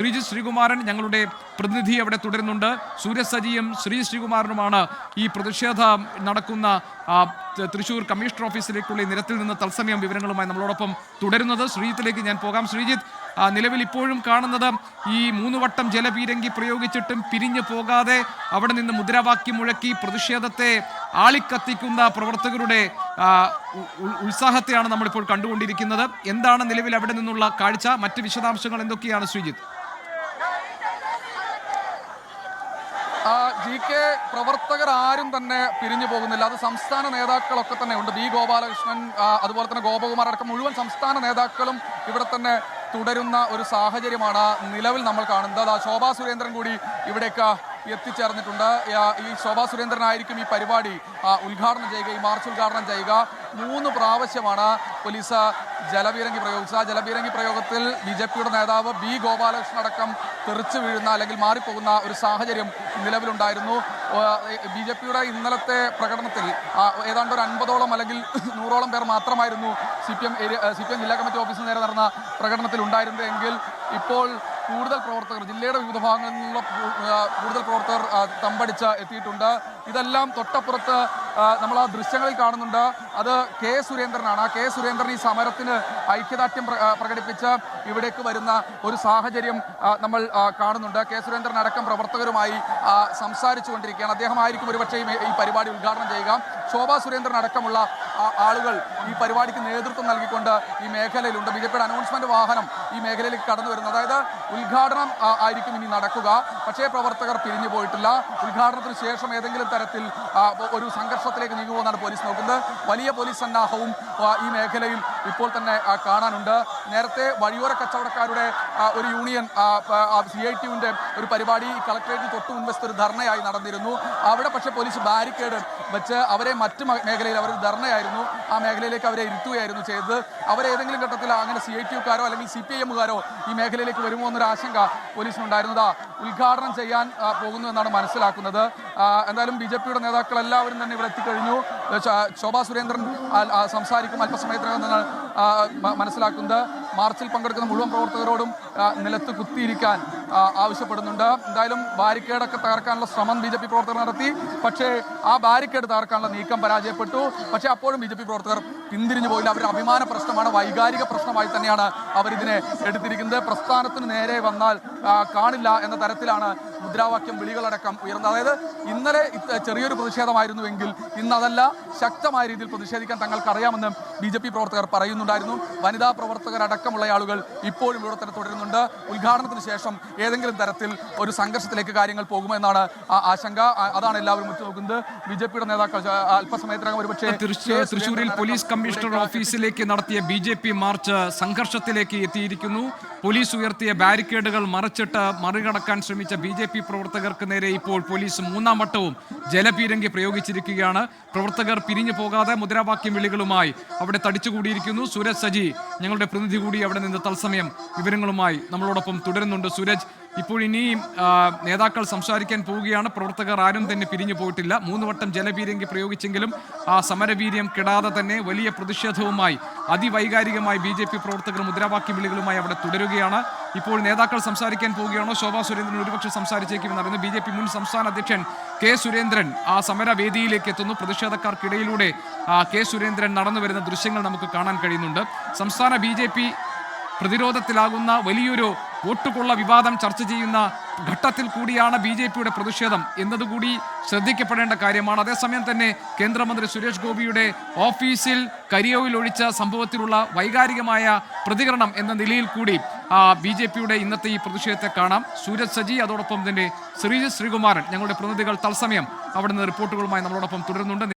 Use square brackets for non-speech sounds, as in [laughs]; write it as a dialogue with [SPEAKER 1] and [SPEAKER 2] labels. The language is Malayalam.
[SPEAKER 1] ശ്രീജിത്ത് ശ്രീകുമാരൻ ഞങ്ങളുടെ പ്രതിനിധി അവിടെ തുടരുന്നുണ്ട്. സൂര്യസജിയും ശ്രീ ശ്രീകുമാരനുമാണ് ഈ പ്രതിഷേധ നടക്കുന്ന തൃശൂർ കമ്മീഷണർ ഓഫീസിലേക്കുള്ള നിരത്തിൽ നിന്ന് തത്സമയം വിവരങ്ങളുമായി നമ്മളോടൊപ്പം തുടരുന്നത്. ശ്രീജിത്തിലേക്ക് ഞാൻ പോകാം. ശ്രീജിത്ത് നിലവിൽ ഇപ്പോഴും കാണുന്നത് ഈ മൂന്ന് വട്ടം ജലപീരങ്കി പ്രയോഗിച്ചിട്ടും പിരിഞ്ഞു പോകാതെ അവിടെ നിന്ന് മുദ്രാവാക്യം മുഴക്കി പ്രതിഷേധത്തെ ആളിക്കത്തിക്കുന്ന പ്രവർത്തകരുടെ ഉത്സാഹത്തെയാണ് നമ്മളിപ്പോൾ കണ്ടുകൊണ്ടിരിക്കുന്നത്. എന്താണ് നിലവിൽ അവിടെ നിന്നുള്ള കാഴ്ച? മറ്റ് വിശദാംശങ്ങൾ എന്തൊക്കെയാണ് ശ്രീജിത്ത്
[SPEAKER 2] ആ, ജി കെ പ്രവർത്തകർ ആരും തന്നെ പിരിഞ്ഞു പോകുന്നില്ല. അത് സംസ്ഥാന നേതാക്കളൊക്കെ തന്നെ ഉണ്ട് ബി ഗോപാലകൃഷ്ണൻ അതുപോലെ തന്നെ ഗോപകുമാർ അടക്കം മുഴുവൻ സംസ്ഥാന നേതാക്കളും ഇവിടെ തന്നെ തുടരുന്ന ഒരു സാഹചര്യമാണ് നിലവിൽ നമ്മൾ കാണുന്നത്. ശോഭാ സുരേന്ദ്രൻ കൂടി ഇവിടേക്ക് എത്തിച്ചേർന്നിട്ടുണ്ട്. ഈ ശോഭാ സുരേന്ദ്രനായിരിക്കും ഈ പരിപാടി ഉദ്ഘാടനം ചെയ്യുക ഈ മാർച്ച് ഉദ്ഘാടനം ചെയ്യുക. മൂന്ന് പ്രാവശ്യമാണ് പോലീസ് ജലപീരങ്കി പ്രയോഗിച്ചത്. ആ ജലപീരങ്കി പ്രയോഗത്തിൽ ബി ജെ പിയുടെ നേതാവ് ബി ഗോപാലകൃഷ്ണൻ അടക്കം തെറിച്ചു വീഴുന്ന അല്ലെങ്കിൽ മാറിപ്പോകുന്ന ഒരു സാഹചര്യം നിലവിലുണ്ടായിരുന്നു. ബി ജെ പിയുടെ ഇന്നലത്തെ പ്രകടനത്തിൽ ഏതാണ്ട് ഒരു അൻപതോളം അല്ലെങ്കിൽ [laughs] നൂറോളം പേർ മാത്രമായിരുന്നു C P M area C P M ജില്ലാ കമ്മിറ്റി ഓഫീസിന് നേരെ നടന്ന പ്രകടനത്തിൽ ഉണ്ടായിരുന്നെങ്കിൽ ഇപ്പോൾ കൂടുതൽ പ്രവർത്തകർ ജില്ലയുടെ വിവിധ ഭാഗങ്ങളിൽ നിന്നുള്ള കൂടുതൽ പ്രവർത്തകർ തമ്പടിച്ച് എത്തിയിട്ടുണ്ട്. ഇതെല്ലാം തൊട്ടപ്പുറത്ത് നമ്മൾ ആ ദൃശ്യങ്ങളിൽ കാണുന്നുണ്ട്. അത് കെ സുരേന്ദ്രനാണ്. ആ കെ സുരേന്ദ്രൻ ഈ സമരത്തിന് ഐക്യദാർഢ്യം പ്ര- പ്രകടിപ്പിച്ച് ഇവിടേക്ക് വരുന്ന ഒരു സാഹചര്യം നമ്മൾ കാണുന്നുണ്ട്. കെ സുരേന്ദ്രൻ അടക്കം പ്രവർത്തകരുമായി സംസാരിച്ചു കൊണ്ടിരിക്കുകയാണ് അദ്ദേഹമായിരിക്കും ഒരുപക്ഷെ ഈ പരിപാടി ഉദ്ഘാടനം ചെയ്യുക. ശോഭാ സുരേന്ദ്രൻ അടക്കമുള്ള ആളുകൾ ഈ പരിപാടിക്ക് നേതൃത്വം നൽകിക്കൊണ്ട് ഈ മേഖലയിലുണ്ട്. ബി ജെ പിയുടെ അനൗൺസ്മെന്റ് വാഹനം ഈ മേഖലയിലേക്ക് കടന്നു വരുന്നത്. അതായത് ഉദ്ഘാടനം ആയിരിക്കും ഇനി നടക്കുക. പക്ഷേ പ്രവർത്തകർ പിരിഞ്ഞു പോയിട്ടില്ല. ഉദ്ഘാടനത്തിന് ശേഷം ഏതെങ്കിലും തരത്തിൽ ഒരു സംഘർഷത്തിലേക്ക് നീങ്ങുമെന്നാണ് പോലീസ് നോക്കുന്നത്. വലിയ പോലീസ് സന്നാഹവും ഈ മേഖലയിൽ ഇപ്പോൾ തന്നെ കാണാനുണ്ട്. നേരത്തെ വഴിയോര കച്ചവടക്കാരുടെ ഒരു യൂണിയൻ സി ഐ ടിയുവിന്റെ ഒരു പരിപാടി കളക്ടറേറ്റിന് തൊട്ട് മുൻവശത്ത് ഒരു ധർണയായി നടന്നിരുന്നു. അവിടെ പക്ഷേ പോലീസ് ബാരിക്കേഡ് വെച്ച് അവരെ മറ്റ് മേഖലയിൽ അവർ ധർണയായിരുന്നു. ആ മേഖലയിലേക്ക് അവരെ ഇരുത്തുകയായിരുന്നു ചെയ്തത്. അവരേതെങ്കിലും ഘട്ടത്തിൽ അങ്ങനെ സി ഐ ടിയുക്കാരോ അല്ലെങ്കിൽ സി പി എമ്മുകാരോ ഈ മേഖലയിലേക്ക് വരുമോ എന്നൊരു ആശങ്ക പോലീസിനുണ്ടായിരുന്നതാ ഉദ്ഘാടനം ചെയ്യാൻ പോകുന്നു എന്നാണ് മനസ്സിലാക്കുന്നത്. എന്തായാലും ബി ജെ പിയുടെ നേതാക്കൾ എല്ലാവരും തന്നെ ഇവിടെ എത്തിക്കഴിഞ്ഞു. ശോഭാ സുരേന്ദ്രൻ സംസാരിക്കും അല്പസമയത്തിനകം മനസ്സിലാക്കുന്നത്. മാർച്ചിൽ പങ്കെടുക്കുന്ന മുഴുവൻ പ്രവർത്തകരോടും നിലത്ത് കുത്തിയിരിക്കാൻ ആവശ്യപ്പെടുന്നുണ്ട്. എന്തായാലും ബാരിക്കേഡൊക്കെ തകർക്കാനുള്ള ശ്രമം ബി ജെ പി പ്രവർത്തകർ നടത്തി. പക്ഷേ ആ ബാരിക്കേഡ് തകർക്കാനുള്ള നീക്കം പരാജയപ്പെട്ടു. പക്ഷേ അപ്പോഴും ബി ജെ പി പ്രവർത്തകർ പിന്തിരിഞ്ഞു പോയില്ല. അവരുടെ അഭിമാന പ്രശ്നമാണ് വൈകാരിക പ്രശ്നമായി തന്നെയാണ് അവരിതിനെ എടുത്തിരിക്കുന്നത്. പ്രസ്ഥാനത്തിന് നേരെ വന്നാൽ കാണില്ല എന്ന തരത്തിലാണ് മുദ്രാവാക്യം വിളികളടക്കം ഉയർന്നത് അതായത് ഇന്നലെ ചെറിയൊരു പ്രതിഷേധമായിരുന്നുവെങ്കിൽ ഇന്ന് അതല്ല ശക്തമായ രീതിയിൽ പ്രതിഷേധിക്കാൻ തങ്ങൾക്ക് അറിയാമെന്ന് ബി ജെ പി പ്രവർത്തകർ പറയുന്നുണ്ടായിരുന്നു. വനിതാ പ്രവർത്തകരടക്കമുള്ള ആളുകൾ ഇപ്പോഴും ഇവിടെ തന്നെ തുടരുന്നുണ്ട്. ഉദ്ഘാടനത്തിന് ശേഷം ഏതെങ്കിലും തരത്തിൽ ഒരു സംഘർഷത്തിലേക്ക് കാര്യങ്ങൾ പോകുമെന്നാണ് ആശങ്ക. അതാണ് എല്ലാവരും ഉറ്റുനോക്കുന്നത്. ബി ജെ പിയുടെ നേതാക്കൾ അല്പസമയത്തിനകം ഒരുപക്ഷേ
[SPEAKER 1] തൃശ്ശൂരിൽ പോലീസ് കമ്മീഷണർ ഓഫീസിലേക്ക് നടത്തിയ ബി ജെ പി മാർച്ച് സംഘർഷത്തിലേക്ക് എത്തിയിരിക്കുന്നു. പോലീസ് ഉയർത്തിയ ബാരിക്കേഡുകൾ മറിച്ചിട്ട് മറികടക്കാൻ ശ്രമിച്ച ബി ജെ പി പ്രവർത്തകർക്ക് നേരെ ഇപ്പോൾ പോലീസ് മൂന്നാം വട്ടവും ജലപീരങ്കി പ്രയോഗിച്ചിരിക്കുകയാണ്. പ്രവർത്തകർ പിരിഞ്ഞു പോകാതെ മുദ്രാവാക്യം വിളികളുമായി അവിടെ തടിച്ചുകൂടിയിരിക്കുന്നു. സൂരജ് സജി ഞങ്ങളുടെ പ്രതിനിധി കൂടി അവിടെ നിന്ന് തത്സമയം വിവരങ്ങളുമായി നമ്മളോടൊപ്പം തുടരുന്നുണ്ട്. സൂരജ് ഇപ്പോൾ ഇനിയും നേതാക്കൾ സംസാരിക്കാൻ പോവുകയാണ്. പ്രവർത്തകർ ആരും തന്നെ പിരിഞ്ഞു പോയിട്ടില്ല. മൂന്ന് വട്ടം ജലപീരങ്കി പ്രയോഗിച്ചെങ്കിലും ആ സമരവീര്യം കിടാതെ തന്നെ വലിയ പ്രതിഷേധവുമായി അതിവൈകാരികമായി ബി ജെ പി പ്രവർത്തകർ മുദ്രാവാക്യ വിളികളുമായി അവിടെ തുടരുകയാണ്. ഇപ്പോൾ നേതാക്കൾ സംസാരിക്കാൻ പോവുകയാണോ? ശോഭാ സുരേന്ദ്രൻ ഒരുപക്ഷെ സംസാരിച്ചേക്കുമെന്ന് അറിയുന്നു ബി ജെ പി മുൻ സംസ്ഥാന അധ്യക്ഷൻ കെ സുരേന്ദ്രൻ ആ സമരവേദിയിലേക്ക് എത്തുന്നു. പ്രതിഷേധക്കാർക്കിടയിലൂടെ കെ സുരേന്ദ്രൻ നടന്നു വരുന്ന ദൃശ്യങ്ങൾ നമുക്ക് കാണാൻ കഴിയുന്നുണ്ട്. സംസ്ഥാന ബി പ്രതിരോധത്തിലാകുന്ന വലിയൊരു വോട്ടുകൊള്ള വിവാദം ചർച്ച ചെയ്യുന്ന ഘട്ടത്തിൽ കൂടിയാണ് ബി ജെ പിയുടെ പ്രതിഷേധം എന്നതുകൂടി ശ്രദ്ധിക്കപ്പെടേണ്ട കാര്യമാണ്. അതേസമയം തന്നെ കേന്ദ്രമന്ത്രി സുരേഷ് ഗോപിയുടെ ഓഫീസിൽ കരിയോയിൽ ഒഴിച്ച സംഭവത്തിലുള്ള വൈകാരികമായ പ്രതികരണം എന്ന നിലയിൽ കൂടി ബി ജെ പിയുടെ ഇന്നത്തെ ഈ പ്രതിഷേധത്തെ കാണാം. സൂരജ് സജി അതോടൊപ്പം തന്നെ ശ്രീജിത് ശ്രീകുമാരൻ ഞങ്ങളുടെ പ്രതിനിധികൾ തത്സമയം അവിടുന്ന് റിപ്പോർട്ടുകളുമായി നമ്മളോടൊപ്പം തുടരുന്നുണ്ട്.